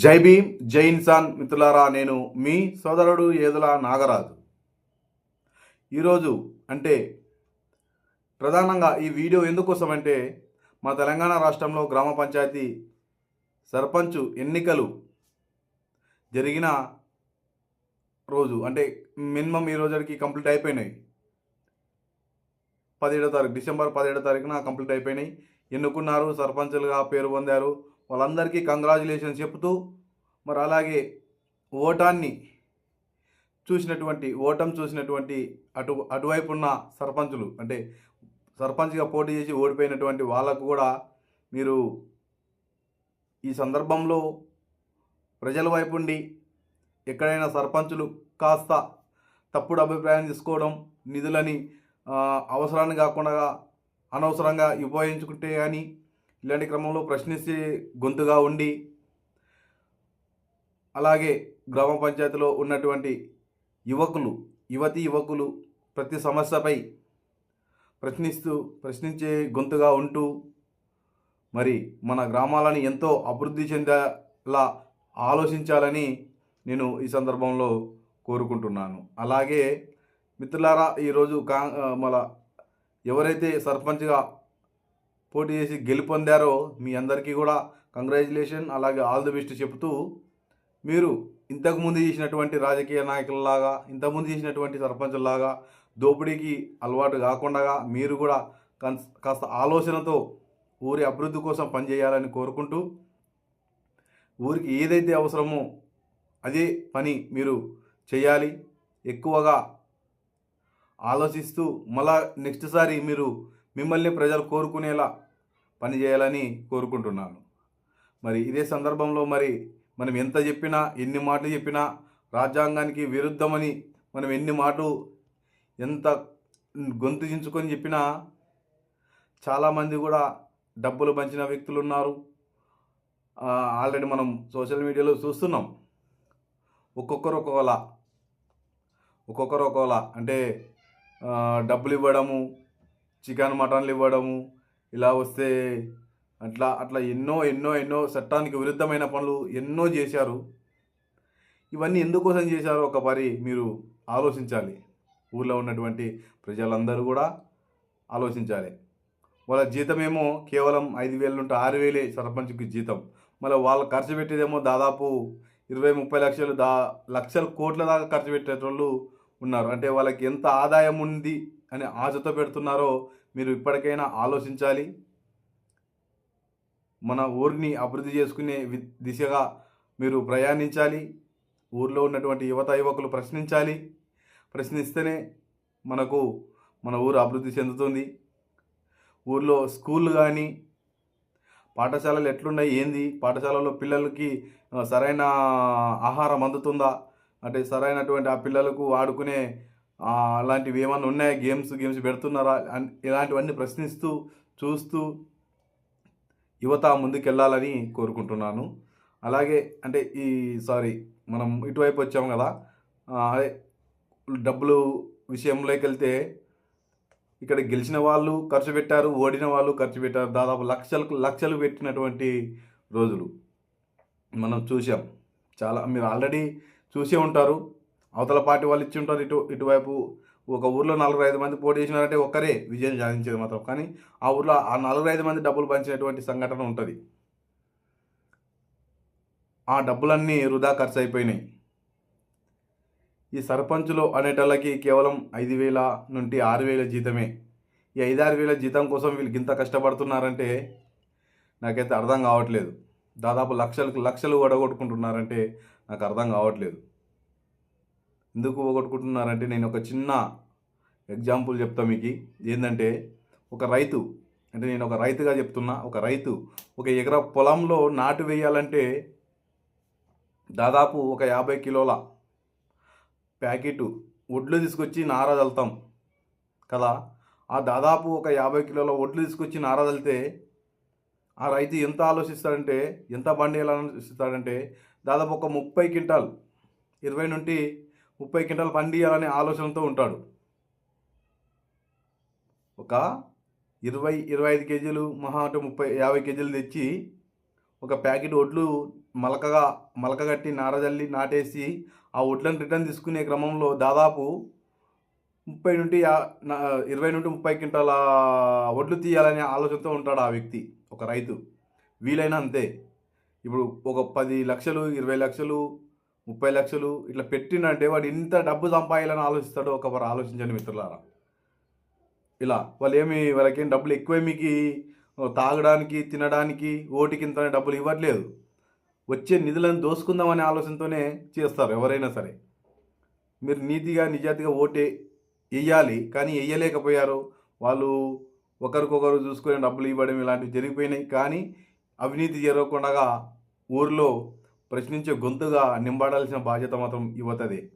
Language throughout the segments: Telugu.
జై భీమ్ జై ఇన్సాన్ మిత్రులారా నేను మీ సోదరుడు ఏదుల నాగరాజు. ఈరోజు అంటే ప్రధానంగా ఈ వీడియో ఎందుకోసం అంటే మా తెలంగాణ రాష్ట్రంలో గ్రామ పంచాయతీ సర్పంచ్ ఎన్నికలు జరిగిన రోజు అంటే మినిమం ఈ రోజుకి కంప్లీట్ అయిపోయినాయి. పదిహేడో తారీఖు డిసెంబర్ పదిహేడో తారీఖున కంప్లీట్ అయిపోయినాయి. ఎన్నుకున్నారు సర్పంచులుగా పేరు పొందారు వాళ్ళందరికీ కంగ్రాచులేషన్స్ చెప్తూ మరి అలాగే ఓటాన్ని చూసినటువంటి ఓటం చూసినటువంటి అటు అటువైపు ఉన్న సర్పంచులు అంటే సర్పంచ్గా పోటీ చేసి ఓడిపోయినటువంటి వాళ్ళకు కూడా మీరు ఈ సందర్భంలో ప్రజల వైపు ఉండి ఎక్కడైనా సర్పంచులు కాస్త తప్పుడు అభిప్రాయం తీసుకోవడం నిధులని అవసరాన్ని కాకుండా అనవసరంగా ఉపయోగించుకుంటే కానీ ఇలాంటి క్రమంలో ప్రశ్నించే గొంతుగా ఉండి అలాగే గ్రామ పంచాయతీలో ఉన్నటువంటి యువకులు యువతి యువకులు ప్రతి సమస్యపై ప్రశ్నిస్తూ ప్రశ్నించే గొంతుగా ఉంటూ మరి మన గ్రామాలను ఎంతో అభివృద్ధి చెందేలా ఆలోచించాలని నేను ఈ సందర్భంలో కోరుకుంటున్నాను. అలాగే మిత్రులారా ఈరోజు కా మన ఎవరైతే సర్పంచ్గా పోటీ చేసి గెలుపొందారో మీ అందరికీ కూడా కంగ్రాచులేషన్ అలాగే ఆల్ ది బెస్ట్ చెబుతూ మీరు ఇంతకుముందు చేసినటువంటి రాజకీయ నాయకులలాగా ఇంతకుముందు చేసినటువంటి సర్పంచుల్లాగా దోపిడీకి అలవాటు కాకుండా మీరు కూడా కాస్త ఆలోచనతో ఊరి అభివృద్ధి కోసం పనిచేయాలని కోరుకుంటూ ఊరికి ఏదైతే అవసరమో అదే పని మీరు చేయాలి. ఎక్కువగా ఆలోచిస్తూ మళ్ళా నెక్స్ట్ సారి మీరు మిమ్మల్ని ప్రజలు కోరుకునేలా పని చేయాలని కోరుకుంటున్నాను. మరి ఇదే సందర్భంలో మరి మనం ఎంత చెప్పినా ఎన్ని మాటలు చెప్పినా రాజ్యాంగానికి విరుద్ధమని మనం ఎన్ని మాటలు ఎంత గొంతు చించుకొని చెప్పినా చాలామంది కూడా డబ్బులు పంచిన వ్యక్తులు ఉన్నారు ఆల్రెడీ మనం సోషల్ మీడియాలో చూస్తున్నాం. ఒక్కొక్కరు ఒక్కొక్కలా ఒక్కొక్కరు ఒక్కోలా అంటే డబ్బులు ఇవ్వడము చికెన్ మటన్లు ఇవ్వడము ఇలా వస్తే అట్లా అట్లా ఎన్నో ఎన్నో ఎన్నో చట్టానికి విరుద్ధమైన పనులు ఎన్నో చేశారు. ఇవన్నీ ఎందుకోసం చేశారో ఒక పరి మీరు ఆలోచించాలి. ఊర్లో ఉన్నటువంటి ప్రజలందరూ కూడా ఆలోచించాలి. వాళ్ళ జీతమేమో కేవలం ఐదు వేల నుండి ఆరు వేలే సర్పంచ్కి జీతం. మళ్ళీ వాళ్ళు ఖర్చు పెట్టేదేమో దాదాపు ఇరవై ముప్పై లక్షలు దా లక్షల కోట్ల దాకా ఖర్చు పెట్టేటోళ్ళు ఉన్నారు. అంటే వాళ్ళకి ఎంత ఆదాయం ఉంది అని ఆశతో పెడుతున్నారో మీరు ఇప్పటికైనా ఆలోచించాలి. మన ఊరిని అభివృద్ధి చేసుకునే వి- దిశగా మీరు ప్రయాణించాలి. ఊర్లో ఉన్నటువంటి యువత యువకులు ప్రశ్నించాలి. ప్రశ్నిస్తేనే మనకు మన ఊరు అభివృద్ధి చెందుతుంది. ఊర్లో స్కూళ్ళు కానీ పాఠశాలలు ఎట్లున్నాయి ఏంది పాఠశాలలో పిల్లలకి సరైన ఆహారం అందుతుందా అంటే సరైనటువంటి ఆ పిల్లలకు ఆడుకునే అలాంటివి ఏమైనా ఉన్నాయా? గేమ్స్ గేమ్స్ పెడుతున్నారా? ఇలాంటివన్నీ ప్రశ్నిస్తూ చూస్తూ యువత ముందుకెళ్ళాలని కోరుకుంటున్నాను. అలాగే అంటే ఈ సారీ మనం ఇటువైపు వచ్చాము కదా అదే డబ్బులు విషయంలోకి వెళ్తే ఇక్కడ గెలిచిన వాళ్ళు ఖర్చు పెట్టారు ఓడిన వాళ్ళు ఖర్చు పెట్టారు. దాదాపు లక్షలకు లక్షలు పెట్టినటువంటి రోజులు మనం చూసాం చాలా మీరు ఆల్రెడీ చూసే ఉంటారు. అవతల పార్టీ వాళ్ళు ఇచ్చి ఉంటారు. ఇటు ఇటువైపు ఒక ఊర్లో నలుగురు ఐదు మంది పోటీ చేసినారంటే ఒక్కరే విజయం సాధించేది మాత్రం. కానీ ఆ ఊర్లో ఆ నలుగురు ఐదు మంది డబ్బులు పంచినటువంటి సంఘటన ఉంటుంది. ఆ డబ్బులన్నీ వృధా ఖర్చు అయిపోయినాయి ఈ సర్పంచులు అనేటోళ్ళకి కేవలం ఐదు వేల నుండి ఆరు వేల జీతమే. ఈ ఐదారు వేల జీతం కోసం వీళ్ళకి ఇంత కష్టపడుతున్నారంటే నాకైతే అర్థం కావట్లేదు. దాదాపు లక్షలకు లక్షలు వడగొట్టుకుంటున్నారంటే నాకు అర్థం కావట్లేదు. ఎందుకు పోగొట్టుకుంటున్నారంటే నేను ఒక చిన్న ఎగ్జాంపుల్ చెప్తా మీకు. ఏంటంటే ఒక రైతు అంటే నేను ఒక రైతుగా చెప్తున్నా ఒక రైతు ఒక ఎకరా పొలంలో నాటు వేయాలంటే దాదాపు ఒక యాభై కిలోల ప్యాకెట్ వడ్లు తీసుకొచ్చి నారా చల్లుతాం కదా. ఆ దాదాపు ఒక యాభై కిలోల వడ్లు తీసుకొచ్చి నారా చల్లితే ఆ రైతు ఎంత ఆలోచిస్తాడంటే ఎంత బండి ఎలా ఆలోచిస్తాడంటే దాదాపు ఒక ముప్పై క్వింటాల్ ఇరవై నుండి ముప్పై క్వింటాల్ పండియాలనే ఆలోచనతో ఉంటాడు. ఒక ఇరవై ఇరవై ఐదు కేజీలు మహా అంటే ముప్పై యాభై కేజీలు తెచ్చి ఒక ప్యాకెట్ వడ్లు మలకగా మలకగట్టి నారజల్లి నాటేసి ఆ వడ్లను రిటర్న్ తీసుకునే క్రమంలో దాదాపు ముప్పై నుండి ఇరవై నుండి ముప్పై క్వింటాల వడ్లు తీయాలనే ఆలోచనతో ఉంటాడు ఆ వ్యక్తి ఒక రైతు. వీలైనా అంతే. ఇప్పుడు ఒక పది లక్షలు ఇరవై లక్షలు ముప్పై లక్షలు ఇట్లా పెట్టినంటే వాడు ఇంత డబ్బు సంపాదాలని ఆలోచిస్తాడో ఒకవారు ఆలోచించండి మిత్రులారా. ఇలా వాళ్ళు ఏమి వాళ్ళకేం డబ్బులు ఎక్కువ మీకు తాగడానికి తినడానికి ఓటికి ఇంత డబ్బులు ఇవ్వట్లేదు. వచ్చే నిధులను దోసుకుందామనే ఆలోచనతోనే చేస్తారు ఎవరైనా సరే. మీరు నీతిగా నిజాతిగా ఓటే వేయాలి కానీ వేయలేకపోయారు వాళ్ళు ఒకరికొకరు చూసుకునే డబ్బులు ఇవ్వడం ఇలాంటివి జరిగిపోయినాయి కానీ అవినీతి జరగకుండా ఊర్లో ప్రశ్నించే గొంతుగా నింబడాల్సిన బాధ్యత మాత్రం యువతదే.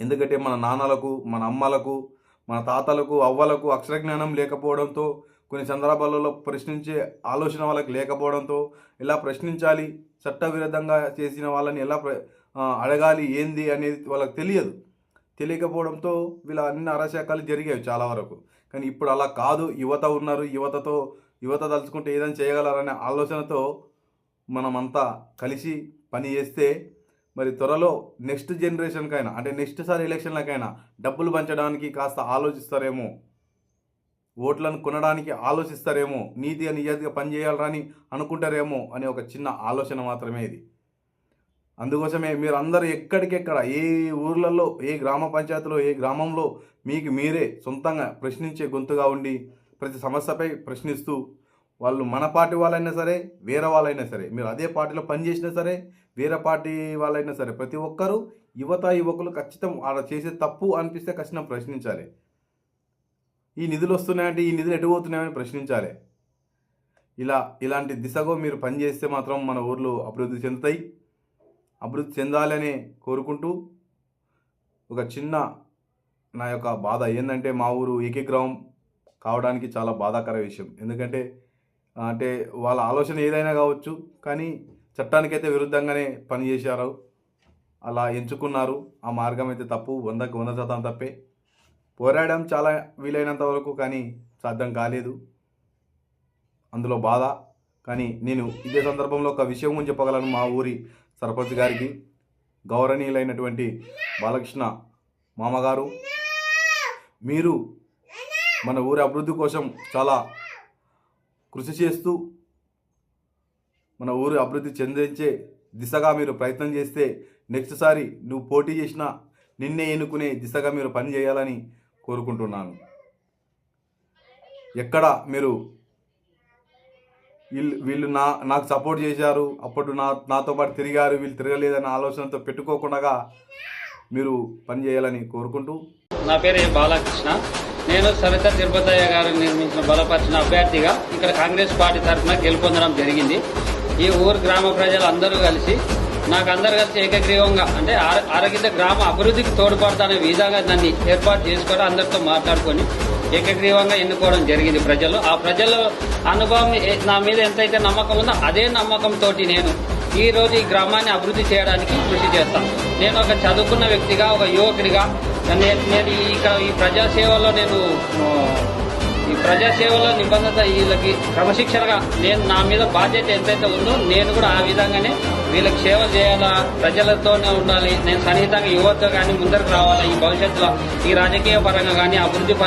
ఎందుకంటే మన నాన్నలకు మన అమ్మలకు మన తాతలకు అవ్వలకు అక్షర జ్ఞానం లేకపోవడంతో కొన్ని సందర్భాలలో ప్రశ్నించే ఆలోచన వాళ్ళకి లేకపోవడంతో ఎలా ప్రశ్నించాలి చట్టవిరుద్ధంగా చేసిన వాళ్ళని ఎలా ప్ర- అడగాలి ఏంది అనేది వాళ్ళకి తెలియదు. తెలియకపోవడంతో వీళ్ళ అన్ని అరాచకాలు జరిగాయి చాలా వరకు. కానీ ఇప్పుడు అలా కాదు. యువత ఉన్నారు. యువతతో యువత తలుచుకుంటే ఏదైనా చేయగలరనే ఆలోచనతో మనమంతా కలిసి పని చేస్తే మరి త్వరలో నెక్స్ట్ జనరేషన్కైనా అంటే నెక్స్ట్ సారి ఎలక్షన్లకైనా డబ్బులు పంచడానికి కాస్త ఆలోచిస్తారేమో? ఓట్లను కొనడానికి ఆలోచిస్తారేమో? నీతిగా నిజాయితీగా పనిచేయాలని అనుకుంటారేమో? అనే ఒక చిన్న ఆలోచన మాత్రమే ఇది. అందుకోసమే మీరు అందరూ ఎక్కడికెక్కడ ఏ ఊర్లలో ఏ గ్రామ పంచాయతీలో ఏ గ్రామంలో మీకు మీరే సొంతంగా ప్రశ్నించే గొంతుగా ఉండి ప్రతి సమస్యపై ప్రశ్నిస్తూ వాళ్ళు మన పార్టీ వాళ్ళైనా సరే వేరే వాళ్ళైనా సరే మీరు అదే పార్టీలో పనిచేసినా సరే వేరే పార్టీ వాళ్ళైనా సరే ప్రతి ఒక్కరూ యువత యువకులు ఖచ్చితం అలా చేసే తప్పు అనిపిస్తే ఖచ్చితం ప్రశ్నించాలి. ఈ నిధులు వస్తున్నాయంటే ఈ నిధులు ఎటు పోతున్నాయని ప్రశ్నించాలి. ఇలా ఇలాంటి దిశగా మీరు పనిచేస్తే మాత్రం మన ఊర్లో అభివృద్ధి చెందుతాయి. అభివృద్ధి చెందాలని కోరుకుంటూ ఒక చిన్న నా యొక్క బాధ ఏంటంటే మా ఊరు ఏకీగ్రహం కావడానికి చాలా బాధాకర విషయం. ఎందుకంటే అంటే వాళ్ళ ఆలోచన ఏదైనా కావచ్చు కానీ చట్టానికైతే విరుద్ధంగానే పనిచేశారు అలా ఎంచుకున్నారు. ఆ మార్గం అయితే తప్పు. వందకు వంద శాతం తప్పే. పోరాడడం చాలా వీలైనంత వరకు కానీ సాధ్యం కాలేదు. అందులో బాధ. కానీ నేను ఇదే సందర్భంలో ఒక విషయం గురించి చెప్పగలను మా ఊరి సర్పంచ్ గారికి. గౌరవనీయులైనటువంటి బాలకృష్ణ మామగారు మీరు మన ఊరి అభివృద్ధి కోసం చాలా కృషి చేస్తూ మన ఊరు అభివృద్ధి చెందించే దిశగా మీరు ప్రయత్నం చేస్తే నెక్స్ట్ సారి నువ్వు పోటీ చేసినా నిన్నే ఎన్నుకునే దిశగా మీరు పని చేయాలని కోరుకుంటున్నాను. ఎక్కడ మీరు వీళ్ళు వీళ్ళు నా నాకు సపోర్ట్ చేశారు అప్పుడు నా నాతో పాటు తిరిగారు వీళ్ళు తిరగలేదనే ఆలోచనతో పెట్టుకోకుండా మీరు పని చేయాలని కోరుకుంటూ. నా పేరు బాలకృష్ణ. నేను సవిత తిరుపతయ్య గారు నిర్మించిన బలపరిచిన అభ్యర్థిగా ఇక్కడ కాంగ్రెస్ పార్టీ తరఫున గెలుపొందడం జరిగింది. ఈ ఊరు గ్రామ ప్రజలు అందరూ కలిసి నాకు అందరు కలిసి ఏకగ్రీవంగా అంటే ఆర- ఆరోగ్య గ్రామ అభివృద్ధికి తోడ్పడతానే విధంగా దాన్ని ఏర్పాటు చేసుకొని అందరితో మాట్లాడుకొని ఏకగ్రీవంగా ఎన్నుకోవడం జరిగింది ప్రజలు ఆ ప్రజల అనుభవం నా మీద ఎంతైతే నమ్మకం ఉందో అదే నమ్మకంతో నేను ఈ రోజు ఈ గ్రామాన్ని అభివృద్ధి చేయడానికి కృషి చేస్తాను. నేను ఒక చదువుకున్న వ్యక్తిగా ఒక యువకుడిగా నేను నేను ఈ- ఈ ప్రజాసేవలో నేను ఈ ప్రజాసేవలో నిబంధత వీళ్ళకి క్రమశిక్షణగా నేను నా మీద బాధ్యత ఎంతైతే ఉందో నేను కూడా ఆ విధంగానే వీళ్ళకి సేవ చేయాలా ప్రజలతోనే ఉండాలి. నేను సన్నిహితంగా యువత కానీ ముందరకు రావాలా ఈ భవిష్యత్తులో ఈ రాజకీయ పరంగా కానీ అభివృద్ధి